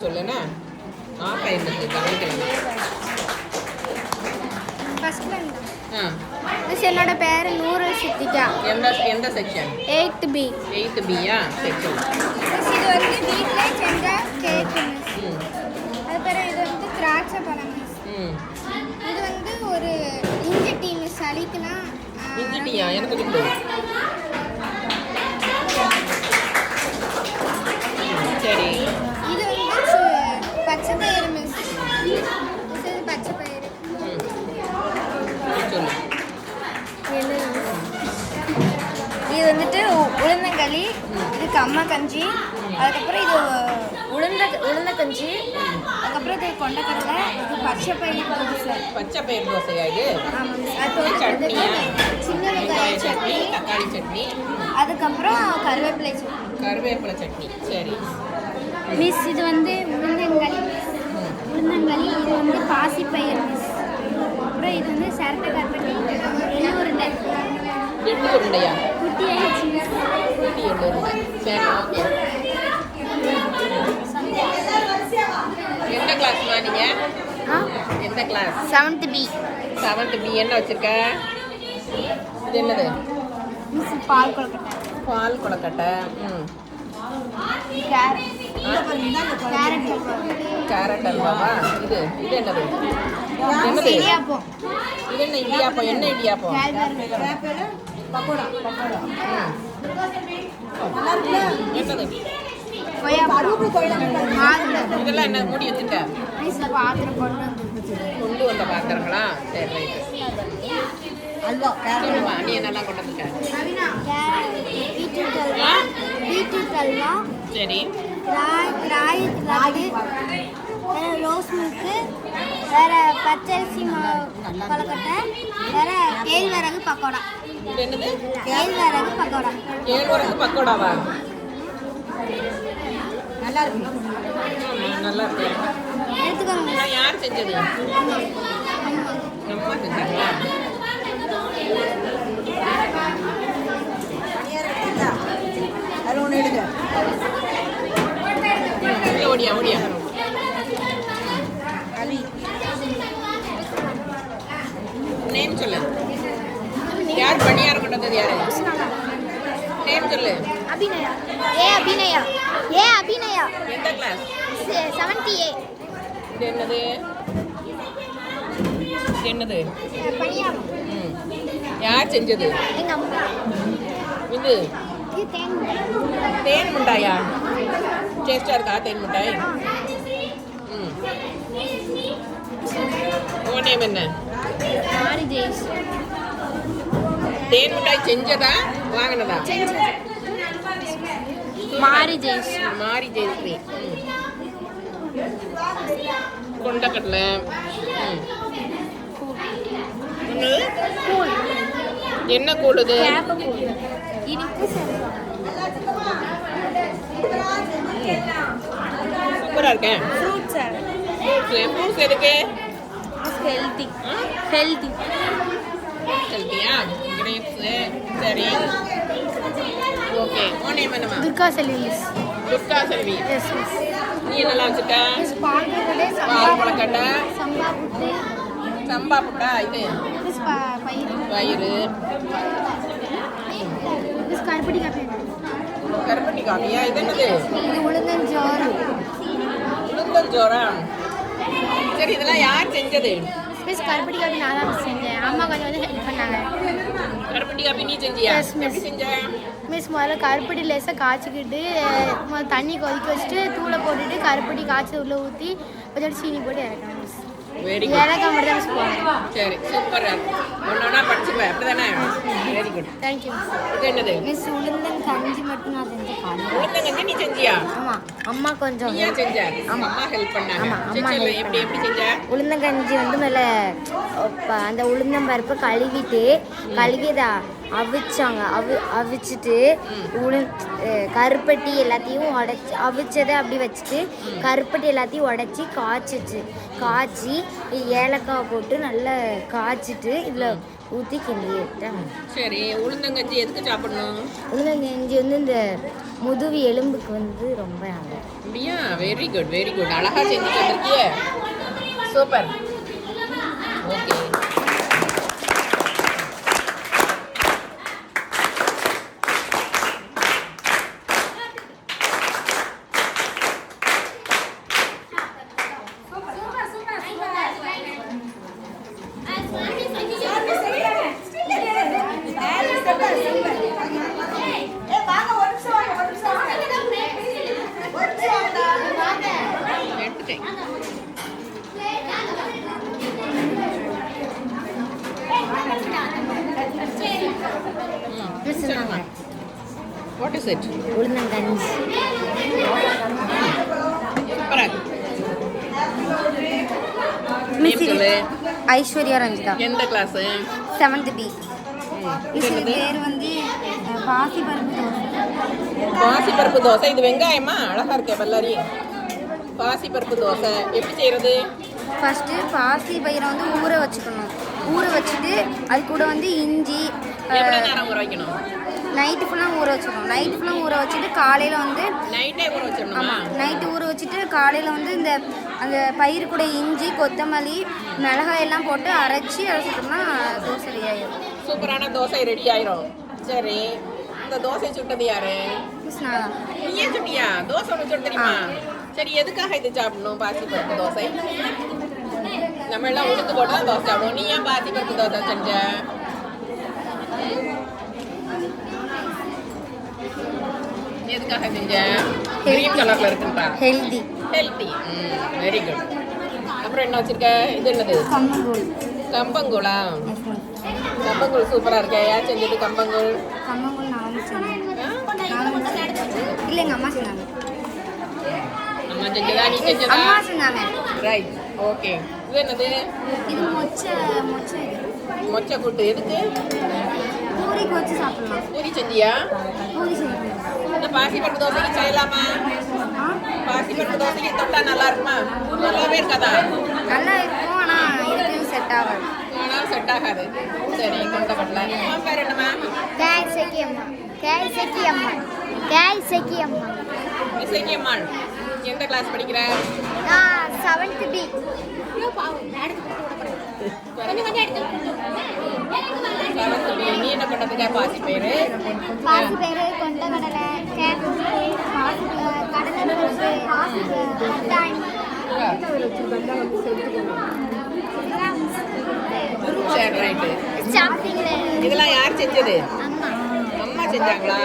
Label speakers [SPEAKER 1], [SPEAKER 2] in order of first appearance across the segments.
[SPEAKER 1] சொல்லுண்ணா ஆப்பா இருந்தது கவனிக்கிறேன்
[SPEAKER 2] என்னோட பேர் நூறு சித்திகா.
[SPEAKER 1] எந்த எந்த செக்ஷன்
[SPEAKER 2] எயித் பி
[SPEAKER 1] எயித்து பியா செக்ஷன்
[SPEAKER 2] இது வந்து வீட்டில் செஞ்ச கேக் மிஸ்
[SPEAKER 1] ம்.
[SPEAKER 2] அது பிறகு இது வந்து திராட்சை பழம் இது வந்து ஒரு இஞ்சி டீ மிஸ் சளிக்குனா
[SPEAKER 1] இஞ்சி டீயா? எனக்கு சரி
[SPEAKER 2] இது வந்து சு- பச்சை பயிறு மிஸ் மிஸ் இது பச்சை பயிறு
[SPEAKER 1] ம் சொல்லு
[SPEAKER 2] இது வந்துட்டு உளுந்தங்களி இது கம்ம கஞ்சி அதுக்கப்புறம் இது உளுந்த உளுந்த கஞ்சி அதுக்கப்புறம் இது கொண்டக்கடலை இது பச்சை பயிறு தோசை.
[SPEAKER 1] பச்சை பயிர் தோசையா இது?
[SPEAKER 2] ஆமாம் சின்ன
[SPEAKER 1] வெங்காய சட்னி. தக்காளி சட்னி.
[SPEAKER 2] அதுக்கப்புறம் கருவேப்பிலை சட்னி.
[SPEAKER 1] கருவேப்பிலை சட்னி. சரி.
[SPEAKER 2] மிஸ் இது வந்து உளுந்தங்களி. உளுந்தங்களி இது வந்து பாசிப்பயிறு மிஸ். அப்புறம் இது வந்து சரட்டை கருப்பட்டி எள்ளு உருண்டை.
[SPEAKER 1] எள்ளு உருண்டையா? சரி ஓகே எந்த கிளாஸ்மா நீங்க
[SPEAKER 2] ஆ
[SPEAKER 1] எந்த class
[SPEAKER 2] seventh B
[SPEAKER 1] seventh B என்ன வச்சிருக்க? இது என்னது?
[SPEAKER 2] பால் கொழுக்கட்டை.
[SPEAKER 1] பால் கொலக்கட்டை ம்.
[SPEAKER 2] கேரட்
[SPEAKER 1] அல்வாவா? இது இது என்னது? இது என்ன இடியாப்பம்? என்ன இடியாப்பம்?
[SPEAKER 2] கொய்யாப்பழம் மாதுளை.
[SPEAKER 1] இதெல்லாம் என்ன மூடி வச்சுட்ட
[SPEAKER 2] பாத்திரம் கொண்டு வந்து
[SPEAKER 1] கொண்டு வந்த பாத்திரங்களா? சரி ரைட்டு. சொல்லுமா நீ என்னெல்லாம் கொண்டு வந்திருக்க?
[SPEAKER 2] அல்வா அல்வா
[SPEAKER 1] சரி.
[SPEAKER 2] ராய் ராய் வேற ரோஸ் மில்க்கு வேற பச்சரிசி மாவு கொலக்கட்டை வேற கேழ்வரகு பக்கோடா.
[SPEAKER 1] இது என்னது?
[SPEAKER 2] கேழ்வரகு பக்கோடா.
[SPEAKER 1] கேழ்வரகு பக்கோடாவா? நல்லா இருக்கு நல்லா இருக்கு
[SPEAKER 2] எடுத்துக்கோங்க.
[SPEAKER 1] யார் செஞ்சது?
[SPEAKER 2] அம்மா.
[SPEAKER 1] செஞ்சாங்களா உள்ள ஓடியா ஓடியா நேம் சொல்லு. யார் பணியாரம் கொண்டு வந்தது யாரு? நேம் சொல்லு.
[SPEAKER 2] அபிநயா. ஏ அபிநயா. ஏ அபிநயா.
[SPEAKER 1] எந்த கிளாஸ்
[SPEAKER 2] செவன்டி ஏ
[SPEAKER 1] இது என்னது? இது என்னது?
[SPEAKER 2] பணியாரம்.
[SPEAKER 1] யார் செஞ்சது?
[SPEAKER 2] எங்கள் அம்மா.
[SPEAKER 1] இது? தேன் மிட்டாயா? டேஸ்டாக இருக்கா தேன் மிட்டாய்? ம். உன் நேம் என்ன?
[SPEAKER 2] மாரி ஜெயிஸ்
[SPEAKER 1] தேன் மிட்டாய் செஞ்சதா? வாங்கினதா?
[SPEAKER 2] மாரி ஜெயிஸ்
[SPEAKER 1] மாரி ஜெயஸ்ரீ ம். கொண்டக்கடலை என்ன கூடுது சூப்பராக இருக்கேன் ஃப்ரூட்ஸ் எதுக்கு?
[SPEAKER 2] ஹெல்தி ஹெல்தி
[SPEAKER 1] ஹெல்த்தியா கிரேப்ஸு சரி ஓகே உன் நேம் என்னம்மா?
[SPEAKER 2] Durga Selvi miss
[SPEAKER 1] Durga Selvi.
[SPEAKER 2] Yes miss
[SPEAKER 1] நீ என்னெல்லாம் வச்சுருக்க?
[SPEAKER 2] மிஸ் பால் சம்பா புட்டு.
[SPEAKER 1] சம்பா புட்டா இது? வயிறு
[SPEAKER 2] மிஸ் கருப்பட்டி காப்பி.
[SPEAKER 1] கருப்பட்டி காப்பியா? இது என்னது?
[SPEAKER 2] இது
[SPEAKER 1] சரி இதெல்லாம் யார் செஞ்சது?
[SPEAKER 2] மிஸ் கருப்பட்டி காப்பி நான் தான் மிஸ் செஞ்சேன். அம்மா கொஞ்சம் வந்து ஹெல்ப் பண்ணாங்க.
[SPEAKER 1] கருப்பட்டி காப்பி நீ செஞ்சியா? செஞ்ச?
[SPEAKER 2] மிஸ் முதல்ல கருப்பட்டி லேசாக காய்ச்சிக்கிட்டு தண்ணி கொதிக்க வச்சுட்டு தூளை போட்டுட்டு கருப்பட்டி காய்ச்சி உள்ளே ஊற்றி கொஞ்சம் சீனி போட்டு இறக்கணும் மிஸ்
[SPEAKER 1] வெரி குட் சரி சூப்பர் ஒன்றா படிச்சுக்குவேன் அப்படிதானே? வெரி குட்
[SPEAKER 2] தேங்க்யூ
[SPEAKER 1] இது என்னது?
[SPEAKER 2] மிஸ் உளுந்தன் கஞ்சி மட்டும் நான் செஞ்சேன்
[SPEAKER 1] உளுந்தங்கஞ்சி நீ செஞ்சியா?
[SPEAKER 2] ஆமாம் அம்மா கொஞ்சம்
[SPEAKER 1] நீயா செஞ்ச? அம்மா ஹெல்ப் பண்ணாங்க.
[SPEAKER 2] ஆமா, அம்மா
[SPEAKER 1] எப்படி எப்படி செஞ்ச?
[SPEAKER 2] உளுந்தங்கஞ்சி வந்து மேலே அந்த உளுந்தம்பருப்பை கழுவிட்டு கழுவிதா அவிச்சாங்க. அவி அவிச்சிட்டு அஹ் கருப்பட்டி எல்லாத்தையும் உடச்சி அவிச்சதை அப்படி வச்சுட்டு கருப்பட்டி எல்லாத்தையும் உடச்சி காய்ச்சிச்சு. காய்ச்சி ஏலக்காய் போட்டு நல்லா காய்ச்சிட்டு இதில் ஊற்றி கிண்டிட்டேன்
[SPEAKER 1] சரி உளுந்தங்கஞ்சி எதுக்கு சாப்பிடணும்?
[SPEAKER 2] உளுந்தங்கஞ்சி வந்து இந்த முதுகு எலும்புக்கு வந்து ரொம்ப நல்லது.
[SPEAKER 1] வெரி குட் வெரி குட் அழகா செஞ்சு super okay what is it
[SPEAKER 2] உளுந்தங்கஞ்சி miss Aishwarya Ranjitha
[SPEAKER 1] எந்த கிளாஸ்
[SPEAKER 2] செவன்த் பி இது பேர் வந்து பாசி பருப்பு தோசை.
[SPEAKER 1] பாசி பருப்பு தோசை. இது வெங்காயமா? அழகா இருக்கே பல்லாரி பாசி பருப்பு தோசை. எப்படி செய்யறது
[SPEAKER 2] ஃபஸ்ட்டு பாசி பயிரை வந்து ஊற வச்சுக்கணும். ஊற வச்சுட்டு அது கூட வந்து இஞ்சி நைட்டு ஃபுல்லாக ஊற வச்சிடணும் நைட்டு ஃபுல்லாக ஊற வச்சுட்டு காலையில் வந்து
[SPEAKER 1] நைட்டே ஊற வச்சிடணுமா?
[SPEAKER 2] ஆமாம் நைட்டு ஊற வச்சுட்டு காலையில் வந்து இந்த அந்த பயிர் கூட இஞ்சி கொத்தமல்லி மிளகாய் எல்லாம் போட்டு அரைச்சி அரைச்சிட்டோம்னா தோசை ரெடி ஆயிடும்
[SPEAKER 1] சூப்பரான தோசை ரெடி ஆயிரும். சரி இந்த தோசை சுட்டது யாரு?
[SPEAKER 2] மிஸ் நான் தான்
[SPEAKER 1] நீ ஏன் சுட்டியா? தோசை உனக்கு சுட தெரியுமா? சரி எதுக்காக இது சாப்பிடணும்? பாசி பருப்பு தோசை. நம்ம எல்லாம் உளுந்து போட்டு தான் தோசை சாப்பிடுவோம். நீ ஏன் பாசி பருப்பு தோசை செஞ்ச? எதுக்காக செஞ்ச கிரீன் கலர்ல இருக்குன்றா
[SPEAKER 2] ஹெல்தி
[SPEAKER 1] ஹெல்த்தி வெரி குட் அப்புறம் என்ன வச்சிருக்க? இது என்னது?
[SPEAKER 2] கம்மங்கூழ்
[SPEAKER 1] கம்பங்கூழா கம்பங்கூழ் சூப்பரா இருக்கே. யார் செஞ்சது கம்பங்கூழ்
[SPEAKER 2] கம்மங்கூழ் நான் வந்து செஞ்சேன். இல்லை எங்கள் அம்மா செஞ்சாங்க.
[SPEAKER 1] அம்மா செஞ்சதா? நீ செஞ்சதா?
[SPEAKER 2] அம்மா செஞ்சாங்க.
[SPEAKER 1] ரைட் ஓகே இது என்னது?
[SPEAKER 2] இது மொச்சை மொச்சை
[SPEAKER 1] மொச்சை கூட்டு. எதுக்கு?
[SPEAKER 2] பூரிக்கு வச்சு சாப்பிடலாம்.
[SPEAKER 1] பூரி செஞ்சியா
[SPEAKER 2] பூரி
[SPEAKER 1] இந்த பாசி பருப்பு தோசைக்கு செய்யலாமா?
[SPEAKER 2] ஆ?
[SPEAKER 1] பாசி பருப்பு தோசைக்கு தொட்டா நல்லா இருக்குமா? நல்லாவே இருக்காதா?
[SPEAKER 2] நல்லா இருக்கும் ஆனால் இதுக்கு செட் ஆகாது.
[SPEAKER 1] ஆனால் செட் ஆகாது. சரி கொண்ட கடலை உன் பேர் என்னம்மா
[SPEAKER 2] கேய் செக்கி அம்மா. கேய் செக்கி அம்மா. கேய் செக்கி அம்மா.
[SPEAKER 1] இசைக்கு அம்மாள். எந்த கிளாஸ் படிக்கிற?
[SPEAKER 2] நான் செவன்த் பி
[SPEAKER 1] செவன்த் பி நீ என்ன பண்ணுறதுக்கா பாசி பேரு.
[SPEAKER 2] பாசி பேர் கொண்ட கடலை கடலை
[SPEAKER 1] சரி ரைட்டு இதெல்லாம் யார் செஞ்சது?
[SPEAKER 2] அம்மா.
[SPEAKER 1] செஞ்சாங்களா?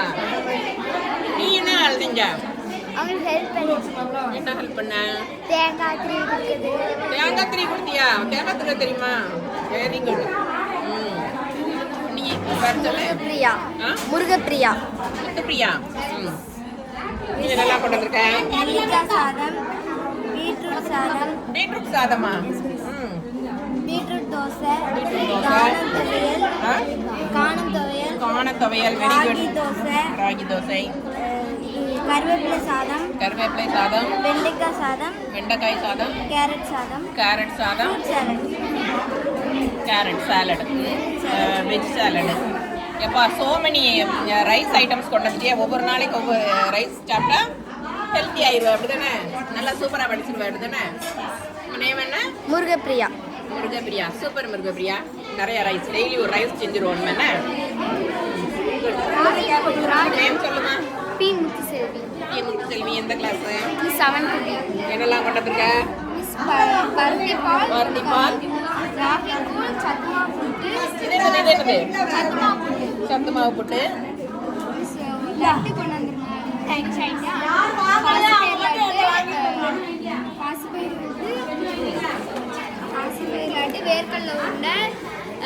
[SPEAKER 1] நீ என்ன செஞ்ச?
[SPEAKER 2] அவங்களுக்கு ஹெல்ப் பண்ணி.
[SPEAKER 1] என்ன ஹெல்ப் பண்ண?
[SPEAKER 2] தேங்காய் திரி இருக்குது
[SPEAKER 1] தேங்காய் திரி கொடுத்தியா? தேங்காய் திரி தெரியுமா? Very good
[SPEAKER 2] முருகப்பிரியா.
[SPEAKER 1] முத்துப்பிரியா ம். நீ என்னெல்லாம் கொண்டு வந்திருக்க.
[SPEAKER 2] சாதம் பீட்ரூட் சாதம்.
[SPEAKER 1] பீட்ரூட் சாதமா?
[SPEAKER 2] பீட்ரூட் தோசை. காணம் துவையல். காணம் துவையல்.
[SPEAKER 1] காண துவையல் வெரி
[SPEAKER 2] ராகி
[SPEAKER 1] குட்
[SPEAKER 2] தோசை.
[SPEAKER 1] ராகி தோசை.
[SPEAKER 2] அஹ் இது கருவேப்பிலை சாதம்.
[SPEAKER 1] கருவேப்பிலை சாதம்.
[SPEAKER 2] வெண்டைக்காய் சாதம்.
[SPEAKER 1] வெண்டைக்காய் சாதம்.
[SPEAKER 2] கேரட் சாதம்.
[SPEAKER 1] கேரட் சாதம். கேரட் சாலட் வெஜ் சாலடு எப்பா சோ மெனி ரைஸ் ஐட்டம்ஸ் கொண்டு வந்துட்டியா. ஒவ்வொரு நாளைக்கு ஒவ்வொரு ரைஸ் சாப்பிட்டா ஹெல்த்தி ஆயிடுவேன் அப்படி தானே நல்லா சூப்பராக படிச்சிருவேன் அப்படி தானே நேம் என்ன?
[SPEAKER 2] முருகப்பிரியா.
[SPEAKER 1] முருகப்பிரியா. சூப்பர் முருகப்பிரியா. நிறைய ரைஸ் டெய்லி ஒரு ரைஸ் செஞ்சிருவோம் என்ன? நேம் சொல்லுமா?
[SPEAKER 2] பி முத்துசெல்வி.
[SPEAKER 1] நீ முத்துசெல்வி எந்த கிளாஸ்
[SPEAKER 2] செவன்த் பி
[SPEAKER 1] என்னெல்லாம் கொண்டு வந்திருக்க?
[SPEAKER 2] பருத்தி பால்
[SPEAKER 1] பருத்தி பால்.
[SPEAKER 2] பாசிப்பயிர் வந்து பாசிப்பயிர் லட்டு வேர்க்கடலை உருண்டை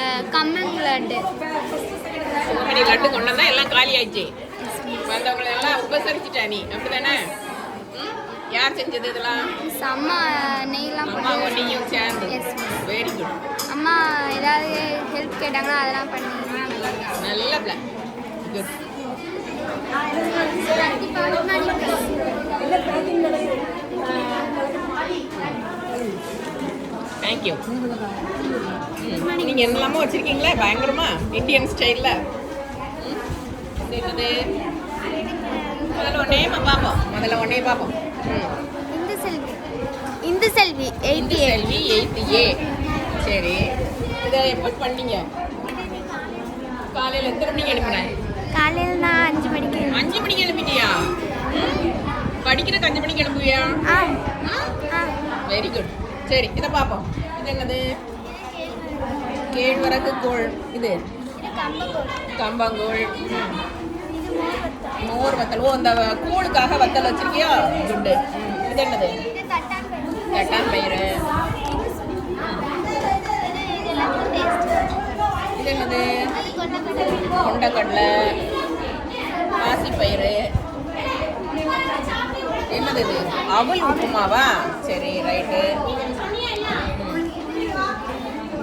[SPEAKER 2] அஹ், கம்மங் லட்டு
[SPEAKER 1] மணி லட்டு கொண்டு வந்தா எல்லாம் காலி ஆயிடுச்சு வந்தவங்களை எல்லாம் உபசரிச்சுட்டா நீ. அப்படிதானே? ம்? யார் செஞ்சது இதெல்லாம்?
[SPEAKER 2] அம்மா நெய்லாம் போட்டு
[SPEAKER 1] நீயும் சேர்ந்து. வெரி குட்
[SPEAKER 2] அம்மா ஹெல்ப் கேட்டாங்கன்னா அதெல்லாம் பண்ணி
[SPEAKER 1] நல்ல பிளான் தேங்க்யூ நீங்கள் என்னெல்லாமோ வச்சுருக்கீங்களே பயங்கரமா? இந்தியன் ஸ்டைலில் என்னது? முதல்ல ஒன்னே பார்ப்போம். முதல்ல ஒன்னே பார்ப்போம்.
[SPEAKER 2] இந்த செல்வி இந்த செல்வி எயிட்டி
[SPEAKER 1] செல்வி எயித்து ஏ சரி. இதை எப்போ பண்ணீங்க? காலையில் எத்தனை மணிக்கு அனுப்பினேன்
[SPEAKER 2] காலையில் நான் அஞ்சு மணிக்கு.
[SPEAKER 1] அஞ்சு மணிக்கு எழுப்பிட்டியா? படிக்கிறக்கு அஞ்சு மணிக்கு எழுப்புவியா வெரி குட் சரி இதை பார்ப்போம். இது என்னது? கேழ்வரகு கூழ் இது.
[SPEAKER 2] இது மோர் வத்தல்.
[SPEAKER 1] ஓ அந்த கூழுக்காக வத்தல் வச்சிருக்கியா? குண்டு. இது என்னது? தட்டான் பயிறு
[SPEAKER 2] இது இது லெமன் டேஸ்ட்
[SPEAKER 1] இது என்னது?
[SPEAKER 2] கொண்டக்கடலை
[SPEAKER 1] பாசிப்பயிறு. என்னது இது? அவல் உப்புமாவா? சரி ரைட்டு.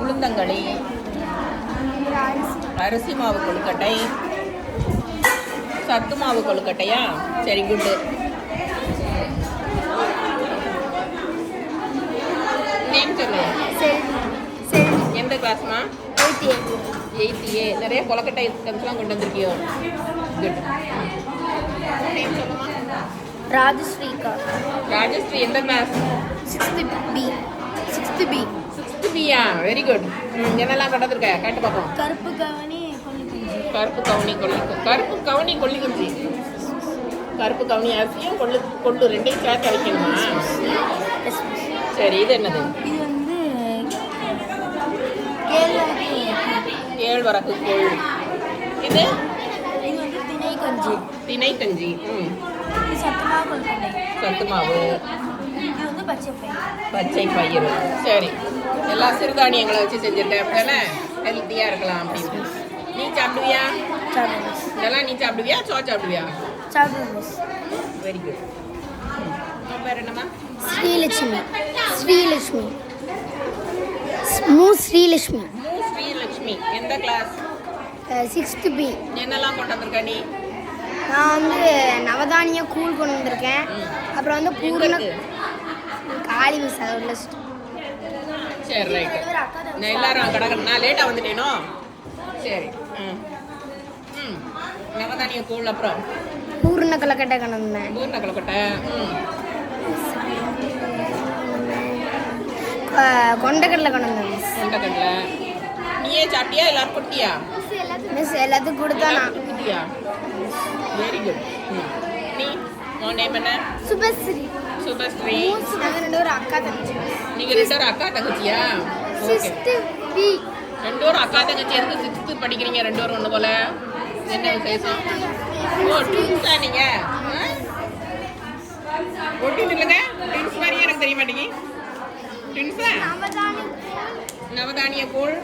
[SPEAKER 1] உளுந்தங்களி. அரிசி மாவு கொழுக்கட்டை. சத்து மாவு கொழுக்கட்டையா? சரி குட்டு. நேம் சொல்லு. எந்த கிளாஸ்மா எயித்து ஏ நிறைய கொலக்கட்டை ஐட்டம்ஸ்லாம் கொண்டு வந்திருக்கியோ? குட் நேம் சொல்லுமா?
[SPEAKER 2] ராஜஸ்ரீகா
[SPEAKER 1] ராஜஸ்ரீ எந்த class
[SPEAKER 2] sixth B sixth B
[SPEAKER 1] sixth பியா வெரி குட் என்னெல்லாம் கொண்டு வந்திருக்க கேட்டு பார்ப்போம்
[SPEAKER 2] கருப்பு கவனி
[SPEAKER 1] கருப்பு கவுனி கொள்ளி கருப்பு கவுனி கொள்ளி குஞ்சி கருப்பு கவுனி அரிசியும் கொள்ளு கொள்ளு ரெண்டையும் சேர்த்து வைக்கணுமா சரி இது என்னது
[SPEAKER 2] இது வந்து கேழ்வரகு
[SPEAKER 1] ஏழ்வரகு கொள் இது?
[SPEAKER 2] இது வந்து திணை கஞ்சி
[SPEAKER 1] திணை கஞ்சி ம் சத்து மாவு
[SPEAKER 2] பச்சை
[SPEAKER 1] பயிறு சரி. எல்லா சிறுதானியங்களை வச்சு செஞ்சுட்டேன். அப்படிதானே ஹெல்த்தியாக இருக்கலாம் அப்படின்னு. நீ சாப்பிடுவியா? இதெல்லாம் நீ சாப்பிடுவியா? சோ சாப்பிடுவியா? வெரி குட் பேர் என்னம்மா?
[SPEAKER 2] ஸ்ரீலட்சுமி. ஸ்ரீலட்சுமி. மு ஸ்ரீலட்சுமி.
[SPEAKER 1] மூ ஸ்ரீலக்ஷ்மி எந்த கிளாஸ்
[SPEAKER 2] சிக்ஸ்த்து பி
[SPEAKER 1] என்னெல்லாம் கொண்டு வந்திருக்க நீ?
[SPEAKER 2] நான் வந்து நவதானிய கூழ் கொண்டு வந்திருக்கேன். அப்புறம் வந்து பூர்ண? காளி மிஸ் அதை உள்ள வச்சுட்டு.
[SPEAKER 1] சரி ரைட்டு நான் எல்லாரும் கடற்கரை நான் லேட்டாக வந்துட்டேனோ? சரி. ம். ம். நவதானிய கூழ் அப்புறம்?
[SPEAKER 2] பூர்ண கலக்கட்டை கொண்டு வந்தேன்.
[SPEAKER 1] பூர்ண கொழுக்கட்டை ம்.
[SPEAKER 2] கொண்டக்கடலை கொண்டு வந்தேன். மிஸ்
[SPEAKER 1] கொண்டக்கடலை. நீயே சாப்பிட்டியா? எல்லாரும் கொட்டியா
[SPEAKER 2] மிஸ் எல்லாத்துக்கும் கொடுத்தா நான்
[SPEAKER 1] எல்லாருக்கும் கொடுத்தியா? வெரி குட் நீ? உன் நேம் என்ன?
[SPEAKER 2] சுபஸ்ரீ.
[SPEAKER 1] சுபஸ்ரீ.
[SPEAKER 2] நாங்கள் ரெண்டு பேரும் அக்கா தங்கச்சி.
[SPEAKER 1] நீங்க ரெண்டு பேரும் அக்கா தங்கச்சியா?
[SPEAKER 2] Sixth B.
[SPEAKER 1] ரெண்டு பேரும் அக்கா தங்கச்சி. எதுக்கு சிக்ஸ்த்து படிக்கிறீங்க ரெண்டு பேரும் ஒன்று போல? என்ன விசேஷம்? ஓ ட்வின்ஸா நீங்க? ஒட்டி நில்லுங்க ட்வின்ஸ் மாதிரியே எனக்கு தெரிய மாட்டேங்கி. ட்வின்ஸா நவதானிய கூழ்.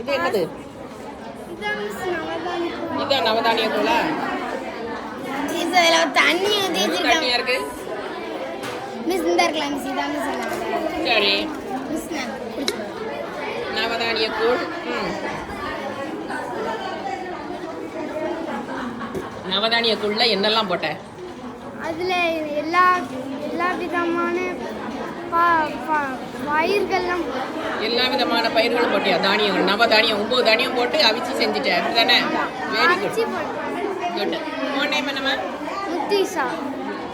[SPEAKER 1] இது என்னது இதான் நவதானிய கூழா
[SPEAKER 2] தண்ணி
[SPEAKER 1] தண்ணியா இருக்கு
[SPEAKER 2] மிஸ் இந்த இருக்கலாம் மிஸ் இதான் மிஸ்
[SPEAKER 1] சரி
[SPEAKER 2] மிஸ்
[SPEAKER 1] நவதானிய கூழ் நவதானிய கூழ்ல என்னெல்லாம் போட்ட
[SPEAKER 2] அதில் எல்லா எல்லா விதமான பயிர்கள்லாம்
[SPEAKER 1] எல்லா விதமான பயிர்களும் போட்டியா? தானியங்கள். நவ தானியம் ஒம்பது தானியம் போட்டு அவிச்சு செஞ்சுட்டேன் அப்படிதானே? வெரி குட் உன் நேம் என்னம்மா
[SPEAKER 2] முத்தீசா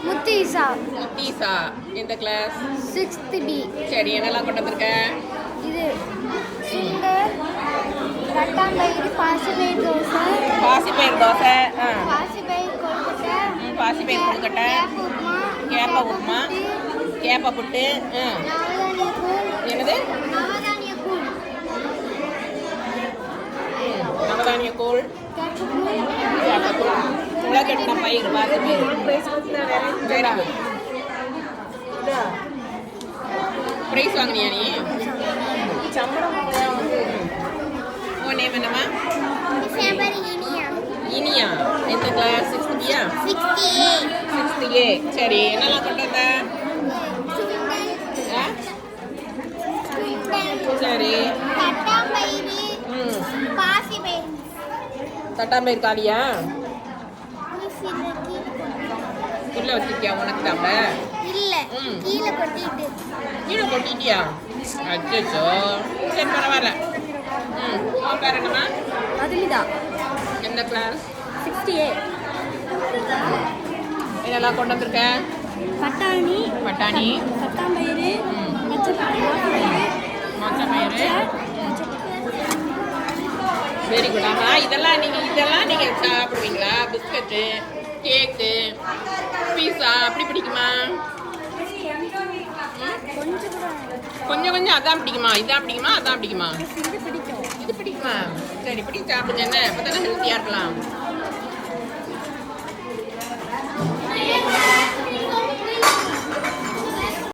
[SPEAKER 2] முத்தீசா
[SPEAKER 1] முத்தீசா எந்த கிளாஸ்
[SPEAKER 2] சிக்ஸ்த்து பி
[SPEAKER 1] சரி என்னெல்லாம் கொண்டு வந்திருக்க?
[SPEAKER 2] இது சுண்டல் தட்டாம்பயிறு பாசிப்பயிர் தோசை.
[SPEAKER 1] பாசிப்பயிர் தோசை.
[SPEAKER 2] பாசிப்பயிர் கொழுக்கட்டை
[SPEAKER 1] பாசிப்பயிர் கொழுக்கட்டை.
[SPEAKER 2] கேப்ப உப்புமா
[SPEAKER 1] கேப்ப புட்டு என்னது?
[SPEAKER 2] நவதானிய கூழ்
[SPEAKER 1] முளைக்கட்டின பயிர் வெரி குட் ப்ரைஸ் வாங்கினியா நீ? உன் நேம் என்னம்மா?
[SPEAKER 2] பேர் இனியா.
[SPEAKER 1] எந்த கிளாஸ் சிக்ஸ்த் பியா சிக்ஸ்த் ஏ சரி என்னெல்லாம் கொண்டு வந்த ஆ? சரி
[SPEAKER 2] தட்டாம்பயிறு
[SPEAKER 1] ம்
[SPEAKER 2] பாசிப்பயிர் இதில் கீழே
[SPEAKER 1] உள்ள வச்சிருக்கியா உனக்கு தாப்ப
[SPEAKER 2] இல்ல. கீழே கொட்டிட்டு.
[SPEAKER 1] கீழே கொட்டிட்டியா? அச்சோ சரி பரவாயில்ல. ம் உன் பேர் என்னம்மா?
[SPEAKER 2] மதுமிதா.
[SPEAKER 1] எந்த கிளாஸ்
[SPEAKER 2] சிக்ஸ்டி எயிட்
[SPEAKER 1] இதெல்லாம் கொண்டு வந்திருக்க?
[SPEAKER 2] பட்டாணி
[SPEAKER 1] பட்டாணி.
[SPEAKER 2] பத்தாம்பயிறு
[SPEAKER 1] ம்.
[SPEAKER 2] பச்சை பயிறு
[SPEAKER 1] மொச்சப்பயிறு வெரி குட் ஆஹா இதெல்லாம் நீங்கள் இதெல்லாம் நீங்கள் சாப்பிடுவீங்களா? Biscuit cake pizza? அப்படி பிடிக்குமா?
[SPEAKER 2] கொஞ்சம்
[SPEAKER 1] கொஞ்சம் அதான் பிடிக்குமா? இதான் பிடிக்குமா? அதான்
[SPEAKER 2] பிடிக்குமா?
[SPEAKER 1] இது பிடிக்குமா? சரி பிடிச்சி சாப்பிடுங்க. என்ன? அப்போ தானே ஹெல்த்தியாக இருக்கலாம்.